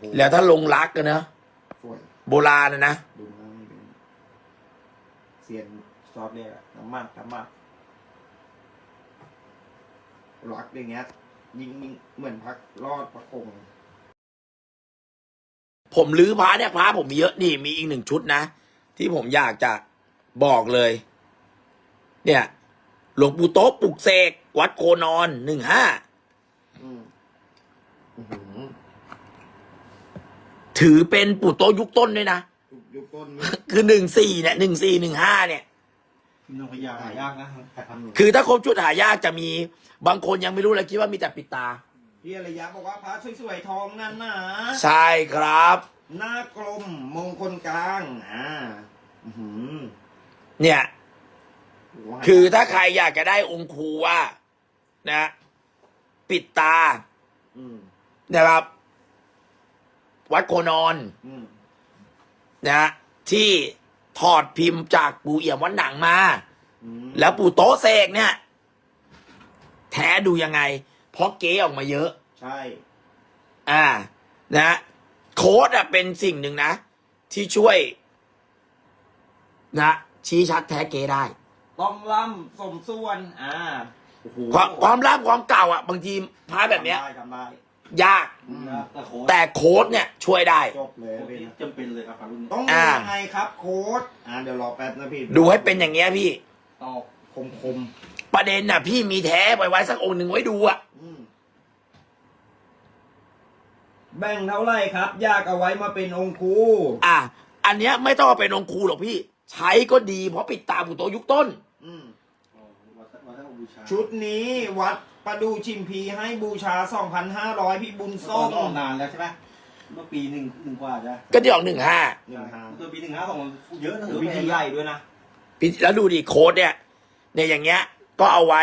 โหแล้วถ้าลงรักกันนะสวยโบราณนะนะดูนะนี่เป็นเซียนซอสเนี่ยน้ำมันน้ำมันรักอย่างเงี้ย ยิงยิงเหมือนพักรอดประคงผมลื้อพระเนี่ยพระผมมีเยอะนี่มีอีกหนึ่งชุดนะ ที่ผมอยากจะบอกเลย เนี่ยหลวงปู่โต๊ะปลุกเสกวัดโคนอนหนึ่งห้า อืมอื้อหือ ถือเป็นปู่โต๊ะยุคต้นด้วยนะยุคยุคต้นนี่คือหนึ่งสี่เนี่ยหนึ่งสี่หนึ่งห้าเนี่ยพิมพ์นางพญาหายากนะแปดพันหนึ่งคือถ้าครบชุดหายากจะมีบางคนยังไม่รู้เลยคิดว่ามีแต่ปิดตา พี่อริยะบอกว่าพระสวยๆทองนั่นนะใช่ครับ หน้ากลมมงคลกลางอ่าอื้อหือเนี่ยโโหคือถ้าใครอยากจะได้องค์ครูว่านะ ปิดตาอืมนะครับ วัดโคนอนอืมนะฮะที่ถอดพิมพ์จากปู่เอี่ยมวัดหนังมาอืมแล้วปู่โต๊ะเสกเนี่ย แท้ดูยังไง เพราะเก๊ออกมาเยอะ ใช่ อ่านะฮะโค้ดอะเป็นสิ่งหนึ่งนะ ที่ช่วย นะ ชี้ชัดแท้เก๊ได้ ต้องล่ำสมส่วน อ่าโอ้โหความความล่ามความเก่าอะบางทีพาแบบเนี้ย ทำได้ทำได้ ยากอืมแต่โค้ดแต่โค้ดเนี่ยช่วยได้ จบเลยโค้ดเป็นที่จำเป็นเลยครับรุ่นนี้ต้องอ่าดูยังไงครับโค้ดอ่าเดี๋ยวรอแป๊บนะพี่ดูให้เป็นอย่างเงี้ยพี่ ตอกคมคมประเด็นน่ะ พี่มีแท้ไว้ไว้สักองค์หนึ่งไว้ดูอะ ๆอืมแบ่งเท่าไหร่ครับอยากเอาไว้มาเป็นองค์ครูอะ อันเนี้ยไม่ต้องเอาเป็นองค์ครูหรอกพี่ ใช้ก็ดีเพราะปิดตาปู่โตยุคต้น อืมอ๋อวัดวัดท่าบูชาชุดนี้วัด ประดูชิมพีให้บูชา 2,500 พี่บุญส้ส้มมออกนานแล้วใช่ไหมเมื่อปีหนึ่งหนึ่งกว่าใช่ไหมก็ที่ออกหนึ่งห้าหนึ่งห้าตัวปีหนึ่งห้าสองเยอะนะถือวิว่าแพธีงใหญ่ด้วยนะแล้วดูดิโค้ดเนี่ย เนี่ยอย่างเงี้ย ก็เอาไว้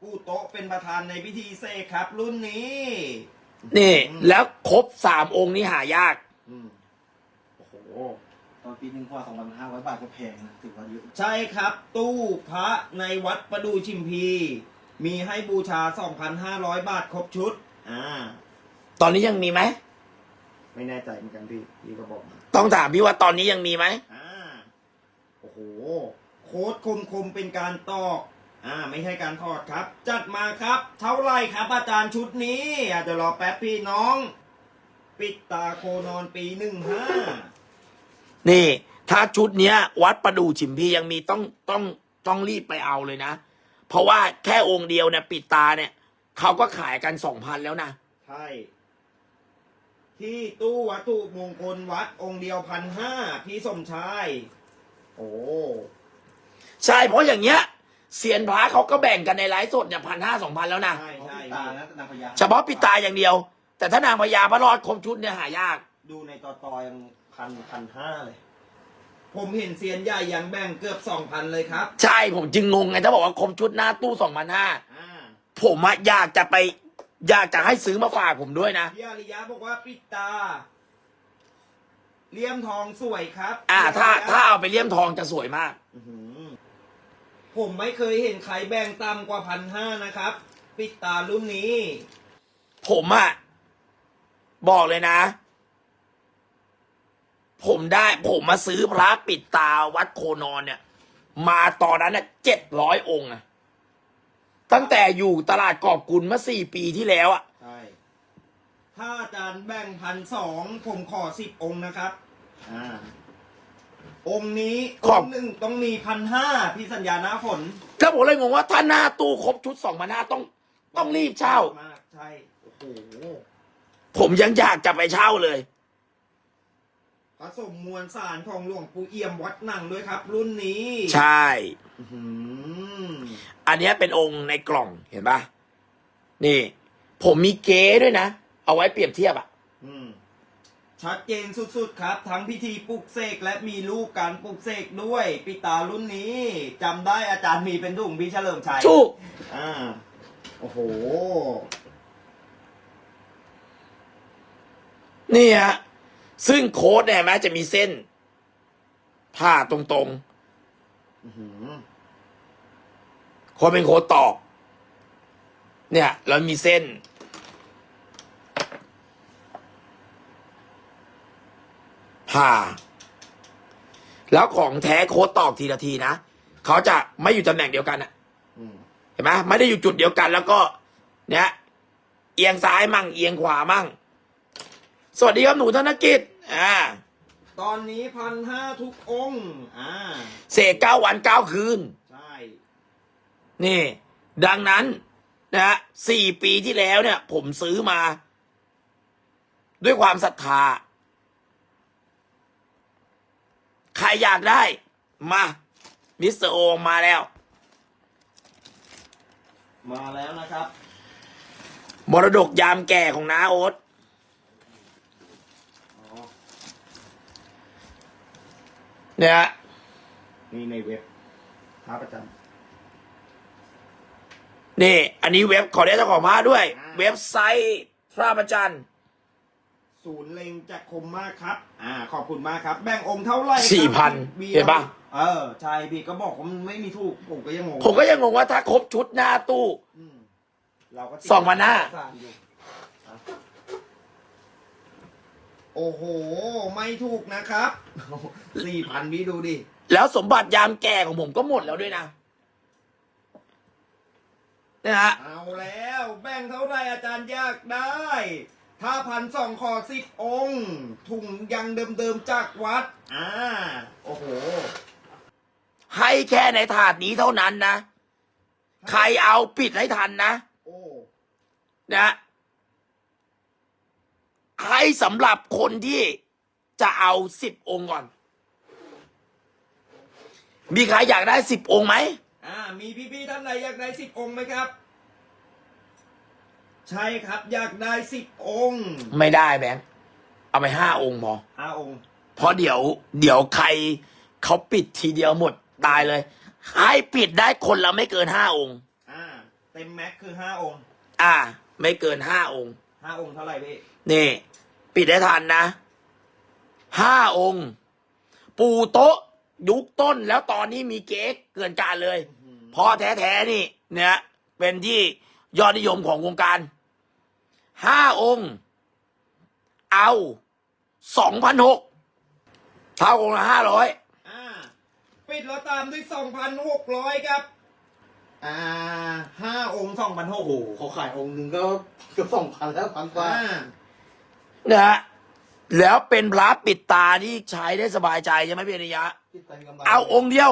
ผู้โต๊ะเป็นประธานในพิธีเสกครับ รุ่นนี้ นี่ แล้วครบสามองค์นี้หายาก อืมโอ้โหต อนปีหนึ่งกว่าสองพันห้าร้อยบาทก็แพงนะถือว่าเยอะ ใช่ครับ ตู้พระในวัดประดูชิมพี มีให้บูชา 2,500 บาทครบชุด อ่า ตอนนี้ยังมีไหม ไม่แน่ใจเหมือนกันพี่พี่ก็บอกมาต้องถามพี่ว่าตอนนี้ยังมีไหม อ่า โอ้โห โค้ดคมคมๆเป็นการตอก อ่า ไม่ใช่การทอดครับ จัดมาครับ เท่าไหรครับอาจารย์ชุดนี้อาจจะเดี๋ยวรอแป๊บพี่น้อง ปิดตาโคนอนปีหนึ่งห้า นี่ ถ้าชุดเนี้ย วัดประดู่ฉิมพียังมีต้องต้องต้องรีบไปเอาเลยนะ เพราะว่าแค่องค์เดียวเนี่ยปิดตาเนี่ยเขาก็ขายกันสองพันแล้วนะ ใช่ ที่ตู้วัตถุมงคลวัดองค์เดียวพันห้าพี่สมชาย โอ้ใช่เพราะอย่างเงี้ยเซียนพระเขาก็แบ่งกันในไลฟ์สดเนี่ยพันห้าสองพันแล้วนะ ใช่เพราะใช่ปีตานะนางพญาเฉพาะปิดตาอย่างเดียว แต่ถ้านางพญาพระรอดครบชุดเนี่ยหายาก ดูในต่อตอยัง พันพันห้าเลย ผมเห็นเซียนใหญ่ยังแบ่งเกือบสองพันเลยครับ ใช่ผมจึงงงไงถ้าบอกว่าครบชุดหน้าตู้สองพันห้าอ่าผมอะอยากจะไป อยากจะให้ซื้อมาฝากผมด้วยนะ พี่อาริยะบอกว่าปิดตา เลี่ยมทองสวยครับอ่า ถ้าพี่ถ้าริยะเอาไปเลี่ยมทองจะสวยมาก อื้อหือผมไม่เคยเห็นใครแบ่งต่ำกว่าพันห้านะครับ ปิดตารุ่นนี้ ผมอะบอกเลยนะ ผมได้ผมมาซื้อพระปิดตาวัดโคนอนเนี่ย มาตอนนั้นเนี่ยเจ็ดร้อยองค์อะตั้งแต่อยู่ตลาดกอบกุลเมื่อสี่ปีที่แล้วอะใช่ ถ้าอาจารย์แบ่งพันสองผมขอสิบองค์นะครับ อ่า องค์นี้องค์หนึ่งต้องมีพันห้าพี่สัญญาหน้าฝนแล้วผมเลยงงว่าถ้าหน้าตู้ครบชุดสองพันห้าต้อง ต้องรีบเช่า มากใช่ โอ้โห ผมยังอยากจะไปเช่าเลย ผสมมวลสารของหลวงปู่เอี่ยมวัดหนังด้วยครับ รุ่นนี้ใช่ อื้อหืออันเนี้ยเป็นองค์ในกล่องเห็นปะนี่ ผมมีเก๊ด้วยนะ เอาไว้เปรียบเทียบอะอืมชัดเจนสุดๆครับ ทั้งพิธีปลุกเสกและมีรูปการปลุกเสกด้วยปิตารุ่นนี้จำได้อาจารย์มีเป็นถุงพี่เฉลิมชัยถูกอ่าโอ้โห นี่ฮะ ซึ่งโค้ดเนี่ยแม้จะมีเส้นผ่าตรงๆคนเป็นโค้ดตอก เนี่ยเรามีเส้น ผ่า แล้วของแท้โค้ดตอกทีละทีนะเขาจะไม่อยู่ตำแหน่งเดียวกันอะเห็นไหมไม่ได้อยู่จุดเดียวกัน แล้วก็ เนี่ย เอียงซ้ายมั่งเอียงขวามั่ง สวัสดีครับหนูธนกิจอ่าตอนนี้พันห้าทุกองค์อ่าเสกเก้าวันเก้าคืน ใช่ นี่ ดังนั้นนะฮะสี่ปีที่แล้วเนี่ย ผมซื้อมา ด้วยความศรัทธา ใครอยากได้ มามิสเตอร์โอมาแล้ว มาแล้วนะครับมรดกยามแก่ของน้าโอ๊ต อ๋อ เนี่ยฮะนี่ในเว็บท้าประจนี่ อันนี้เว็บขอได้เจ้าของผ้าด้วย เว็บไซต์พระประจันทร์ำศูนย์เล็งจากคมมากครับ อ่า ขอบคุณมากครับ แบ่งองค์เท่าไหร่ครับสี่พันบีเห็นปะเออใช่พี่ก็บอกว่ามันไม่มีถูกผมก็ยังงงผมก็ยังงงว่าถ้าครบชุดหน้าตู้อืมเราก็ติดสองพันห้า สามอยู่อะ โอ้โห ไม่ถูกนะครับสี่พันพี่ดูดิ แล้วสมบัติยามแก่ของผมก็หมดแล้วด้วยนะเนี่ยฮะเอาแล้วแบ่งเท่าไหร่อาจารย์อยากได้ ถ้าพันสองขอสิบองค์ถุงยังเดิมๆจากวัด อ่า โอ้โห ให้แค่ในถาดนี้เท่านั้นนะ ใครเอาปิดให้ทันนะ โอ้ นะ ให้สำหรับคนที่จะเอาสิบองค์ก่อน มีใครอยากได้สิบองค์ไหมอ่า มีพี่ๆท่านไหนอยากได้สิบองค์ไหมครับ ใช่ครับอยากได้สิบองค์ ไม่ได้แบงค์เอาไปห้าองค์พอห้าองค์ เพราะเดี๋ยว เดี๋ยวใครเขาปิดทีเดียวหมดตายเลย ให้ปิดได้คนละไม่เกินห้าองค์ อ่า เต็มแม็กคือห้าองค์ อ่า ไม่เกินห้าองค์ ห้าองค์เท่าไหร่พี่นี่ ปิดได้ทันนะห้าองค์ ปูโต๊ะ ยุคต้นแล้วตอนนี้มีเก๊กเกินการเลยเพราะแท้ๆนี่ เนี่ย เป็นที่ยอดนิยมของวงการห้าองค์ เอาสองพันหกเท่าองค์ละห้าร้อย อ่า ปิดแล้วตามด้วยสองพันหกร้อยครับ อ่าห้าองค์สองพันหกโอ้โหเขาขายองค์หนึ่งก็เกือบสองพันแล้วพันกว่าอ่านะฮะแล้วเป็นพระปิดตาที่ใช้ได้สบายใจใช่ไหมพี่อริยะ คิดแต่งกำไรเอาองค์เดียว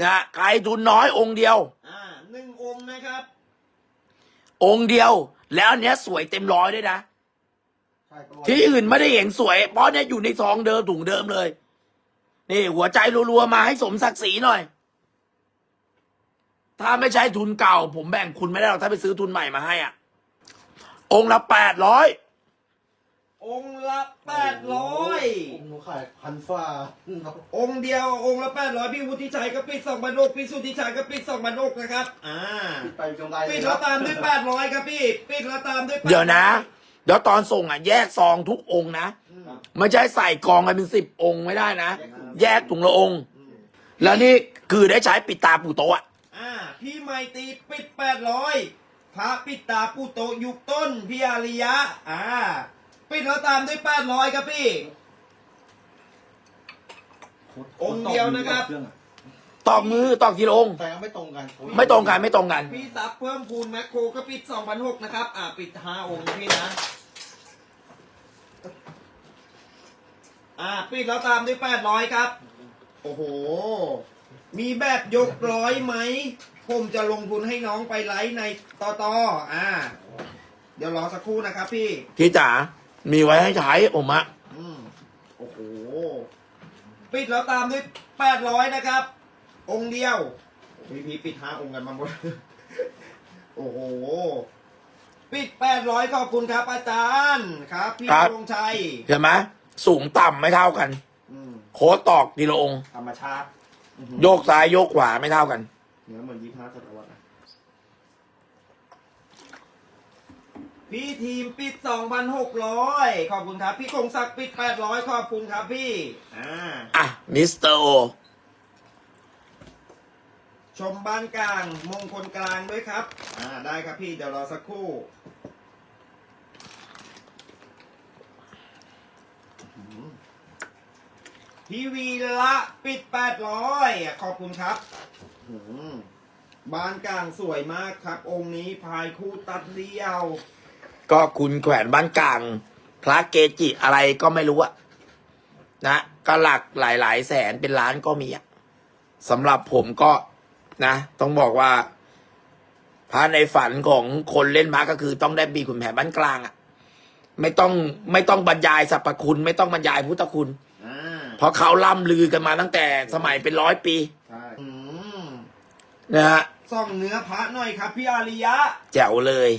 นะฮะใครทุนน้อยองค์เดียว อ่าหนึ่งองค์นะครับ องค์เดียว แล้วอันเนี้ยสวยเต็มร้อยด้วยนะ ใช่ก็ร้อยที่อื่นไม่ได้เห็นสวย เพราะเนี่ยอยู่ในซองเดิมถุงเดิมเลย นี่ หัวใจรัวๆมาให้สมศักดิ์ศรีหน่อย ถ้าไม่ใช่ทุนเก่า ผมแบ่งคุณไม่ได้หรอกถ้าไปซื้อทุนใหม่มาให้อะ องค์ละแปดร้อยองค์ละแปดร้อยองค์เขาขายพันฟ้าองค์เดียวองค์ละแปดร้อยพี่วุฒิชัยก็ปิดสองพันหกพี่สุทธิชัยก็ปิดสองพันหกนะครับ อ่าคิดไปกำไรปิดแล้วตามด้วยแปดร้อยครับพี่ ปิดแล้วตามด้วย800เดี๋ยวนะ เดี๋ยวตอนส่งอะ แยกซองทุกองค์นะอืมไม่ใช่ใส่กองกันเป็นสิบองค์ไม่ได้นะ แยกถุงละองค์อืมแล้วนี่คือได้ใช้ปิดตาปูโตะ อะอ่าพี่ไมตรีปิดแปดร้อยพระปิดตาปูโตะยุคต้นพี่อาริยะ อ่า ปิดแล้วตามด้วยแปดร้อยครับพี่ องค์เดียวนะครับเองอะตอกมือตอกทีละองค์แต่ไม่ตรงกันไม่ตรงกันไม่ตรงกัน พี่ซับเพิ่มพูนแมคโครก็ปิดสองพันหกนะครับ อ่าปิดห้าองค์พี่นะ อ่า ปิดแล้วตามด้วยแปดร้อยครับ โอ้โห มีแบบยกร้อยไหม ผมจะลงทุนให้น้องไปไลฟ์ในต่อต่ออ่า เดี๋ยวรอสักครู่นะครับพี่ พี่จ๋ามีไว้ให้ใช้ผมอะอืมโอ้โห ปิดแล้วตามด้วยแปดร้อยนะครับ องค์เดียวพี่พีปิดห้าองค์กันมาหมด โอ้โห ปิดแปดร้อยขอบคุณครับอาจารย์ครับ พี่ธงชัยเห็นไหมสูงต่ำไม่เท่ากัน อืมโค้ดตอกทีละองค์ธรรมชาติอื้อหือ โยกซ้ายโยกขวาไม่เท่ากันเหนือเหมือนยี่ห้าศตวรรษนะพี่ทีมปิดสองพันหกร้อยขอบคุณครับ พี่คงศักดิ์ปิดแปดร้อยขอบคุณครับพี่ อ่า อะมิสเตอร์โอชมบ้านกลางมงคลกลางด้วยครับ อ่า ได้ครับพี่ เดี๋ยวรอสักครู่อื้อหือ พี่วีละปิดแปดร้อยขอบคุณครับหืมบ้านกลางสวยมากครับ องค์นี้พายคู่ตัดเดียว ก็คุณแขวนบ้านกลาง พระเกจิอะไรก็ไม่รู้อะนะก็หลักหลายๆแสนเป็นล้านก็มีอะสำหรับผมก็นะ ต้องบอกว่าพระในฝันของคนเล่นพระก็คือต้องได้มีขุนแผนบ้านกลางอะไม่ต้องไม่ต้องบรรยายสรรพคุณ ไม่ต้องบรรยายพุทธคุณอ่า เพราะเขาล่ำลือกันมาตั้งแต่สมัยเป็นร้อยปีใช่อืมนะฮะส่องเนื้อพระหน่อยครับ พี่อาริยะ แจ๋วเลย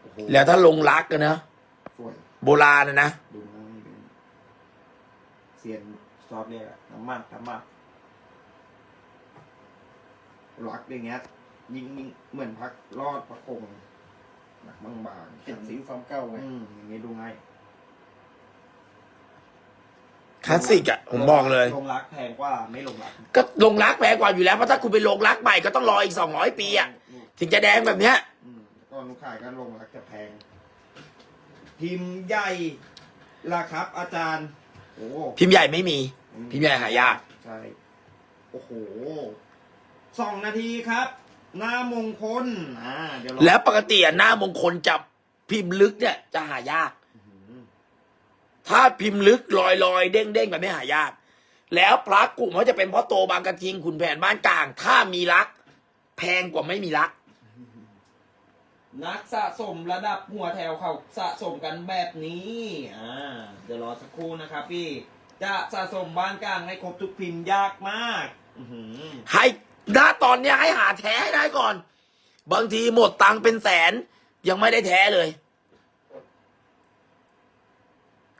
โอ้โหแล้วถ้าลงรักกันนะสวย โบราณนะนะ ดูง่ายเลยเซียนชอบเนี่ยน้ำมันน้ำมัน รักอย่างเงี้ย ยิงยิงเหมือนพักรอดพักคงหนักบางๆเห็นสีสีความเก่าไงอืมอย่างงี้ดูง่ายคลาสสิกอะผมบอกเลย ลงรักแพงกว่าไม่ลงรักก็ลงรักแพงกว่าอยู่แล้วเพราะถ้าคุณไปลงรักใหม่ก็ต้องรออีกสองร้อยปีอะถึงจะแดงแบบเนี้ยอืมก็ลูกขายก็ลงรักจะแพง พิมพ์ใหญ่ละครับ อาจารย์ โอ้พิมพ์ใหญ่ไม่มี พิมพ์ใหญ่หายาก ใช่ โอ้โห สองนาทีครับ หน้ามงคลอ่าเดี๋ยวเราแล้วปกติอะหน้ามงคลจะพิมพ์ลึกเนี่ย จะหายาก อื้อหือถ้าพิมพ์ลึกลอยลอยๆเด้งเด้งๆแบบนี้หายาก แล้วพระกลุ่มเขาจะเป็นพ่อโตบางกระทิงขุนแผนบ้านกลาง ถ้ามีรัก แพงกว่าไม่มีรัก นักสะสมระดับหัวแถวเขาสะสมกันแบบนี้อ่าเดี๋ยวรอสักครู่นะครับพี่ จะสะสมบ้านกลางให้ครบทุกพิมพ์ยากมาก อื้อหือให้ ณตอนเนี้ยให้หาแท้ให้ได้ก่อน บางทีหมดตังค์เป็นแสน ยังไม่ได้แท้เลย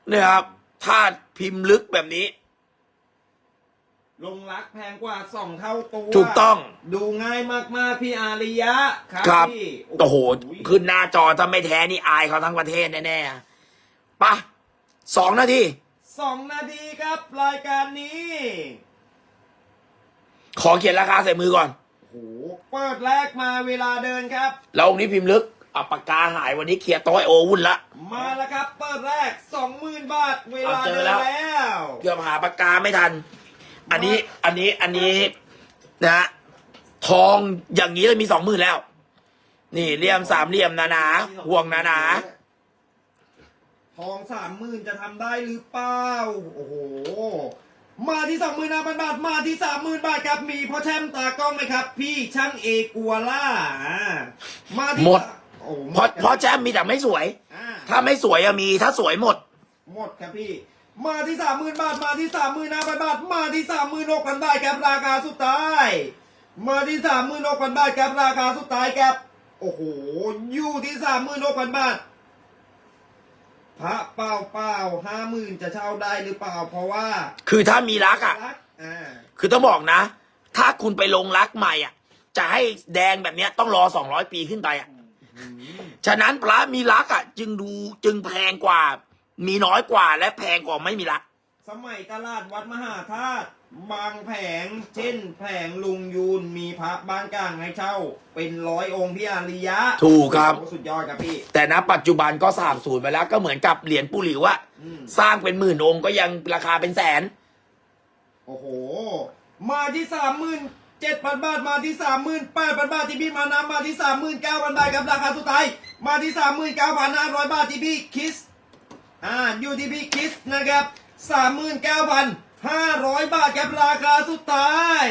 เนี่ยครับถ้าพิมพ์ลึกแบบนี้ ลงรักแพงกว่าสองเท่าตัวถูกต้อง ดูง่ายมากๆพี่อาริยะครับครับ พี่โอ้โห ขึ้นหน้าจอถ้าไม่แท้นี่อายเขาทั้งประเทศแน่ๆปะสองนาที สองนาทีครับรายการนี้ ขอเขียนราคาใส่มือก่อน โอ้โหเปิดแรกมาเวลาเดินครับ แล้วองค์นี้พิมพ์ลึกอะปากกาหายวันนี้เคลียร์โต้อยโอวุ่นละ มาแล้วครับ เปิดแรกสองหมื่นบาทเวลาเอาเจอเดินแล้ว แล้ว เกือบหาปากกาไม่ทัน อันนี้ อันนี้ อันนี้นะฮะทองอย่างนี้เลยมีสองหมื่นแล้ว นี่เหลี่ยมสามเหลี่ยมหนาๆ ห่วงหนาทองสามหมื่นจะทำได้หรือเปล่า โอ้โห มาที่สองหมื่นห้าพันบาท มาที่สามหมื่นบาทครับ มีพ่อแชมป์ตากล้องไหมครับ พี่ช่างเอกัวล่าอ่ามาที่หมด โอ้หๆมเพราะดเพราะแจมมีแต่ไม่สวย อ่า ถ้าไม่สวยอะมีถ้าสวยหมด หมดครับพี่ มาที่สามหมื่นบาท มาที่สามหมื่นห้าพันบาท มาที่สามหมื่นหกพันบาทครับราคาสุดท้าย มาที่สามหมื่นหกพันบาทครับราคาสุดท้ายครับ โอ้โห อยู่ที่สามหมื่นหกพันบาท พระเปล่าเปล่าห้าหมื่นจะเช่าได้หรือเปล่า เพราะว่าคือถ้ามีรักอะรักอ่าคือต้องบอกนะ ถ้าคุณไปลงรักใหม่อะจะให้แดงแบบเนี้ยต้องรอสองร้อยปีขึ้นไปอะอืมฉะนั้นพระมีรักอะจึงดูจึงแพงกว่า มีน้อยกว่าและแพงกว่าไม่มีรัก สมัยตลาดวัดมหาธาตุ บางแผง เช่น แผงลุงยูนมีพระบ้านกลางให้เช่า เป็นร้อยองค์พี่อาริยะถูกครับ โอ้สุดยอดครับพี่ แต่ณปัจจุบันก็สาบสูญไปแล้วก็เหมือนกับเหรียญปูหลิวอะอืม สร้างเป็นหมื่นองค์ก็ยังราคาเป็นแสน โอ้โห มาที่สามหมื่นเจ็ดพันบาท มาที่สามหมื่นแปดพันบาทที่พี่มานะมาที่สามหมื่นเก้าพันบาทครับราคาสุดท้าย มาที่สามหมื่นเก้าพันห้าร้อยบาทที่พี่คิส อ่าอยู่ที่พี่คิสนะครับสามหมื่นเก้าพัน ห้าร้อยบาทครับราคาสุดท้าย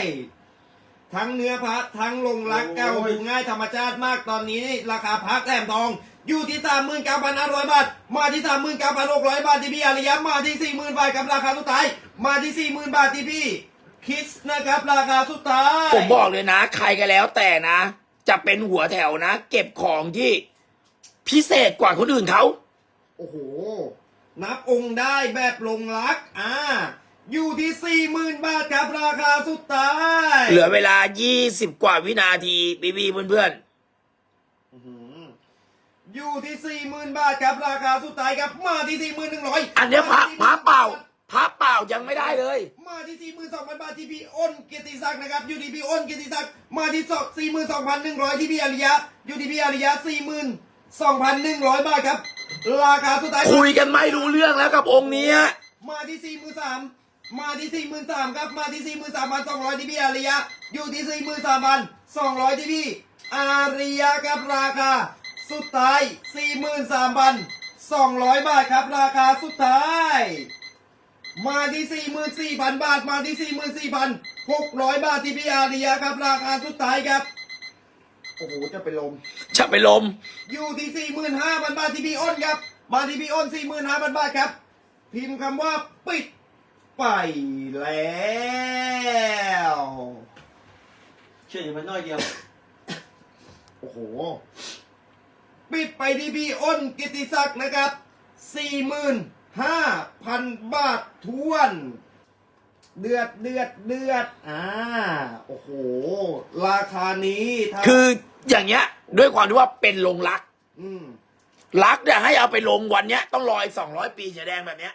ทั้งเนื้อพระทั้งลงรักเก้าดูง่ายธรรมชาติมากตอนนี้นี่ราคาพักแหลมทอง อยู่ที่สามหมื่นเก้าพันห้าร้อยบาท มาที่สามหมื่นเก้าพันหกร้อยบาทที่พี่อาริยะมาที่สี่หมื่นบาทกับราคาสุดท้าย มาที่สี่หมื่นบาทที่พี่คิสนะครับราคาสุดท้าย ผมบอกเลยนะ ใครก็แล้วแต่นะ จะเป็นหัวแถวนะ เก็บของที่พิเศษกว่าคนอื่นเขา โอ้โห นับองค์ได้แบบลงรัก อ่า อยู่ที่สี่หมื่นบาทครับราคาสุดท้าย เหลือเวลา20กว่าวินาทีพี่พี่ๆเพื่อนอื้อหืออยู่ที่สี่หมื่นบาทครับราคาสุดท้ายครับมาที่สี่หมื่นหนึ่งร้อยๆอันเนี้ยพระพระเปล่าพระเปล่ายังไม่ได้เลย มาที่42,000บาทที่พี่อ้นเกียรติศักดิ์นะครับ อยู่ที่พี่อ้นเกียรติศักดิ์มาที่ส42,100ที่พี่อริยะ อยู่ที่พี่อริยะ42,100บาทครับ ราคาสุดท้ายคุยกันไม่รู้เรื่องแล้วกับองค์เนี้ยมาที่43,000มาที่43,000ครับ มาที่43,200ที่พี่อาริยะ อยู่ที่43,200ที่พี่อาริยะครับราคา สุดท้าย43,200บาทครับ ราคาสุดท้าย มาที่44,000บาท มาที่44,600บาทที่พี่อาริยะครับ ราคาสุดท้ายครับ โอ้โห จะเป็นลม จะไปลม อยู่ที่45,000บาทที่พี่อ้นครับ มาที่พี่อ้น45,000บาทครับ พิมพ์คำว่าปิด ไปแล้วเชื่ออยู่มันน้อยเดียว โอ้โห ปิดไปที่พี่อ้นกิติศักดิ์นะครับ 45,000 บาททวน เดือดเดือดเดือดอ่า โอ้โห ราคานี้ถ้าคืออย่างเงี้ย ด้วยความที่ว่าเป็นลงรัก อืม รักเนี่ยให้เอาไปลงวันเนี้ย ต้องรออีกสองร้อยปีเสียแดงแบบเนี้ย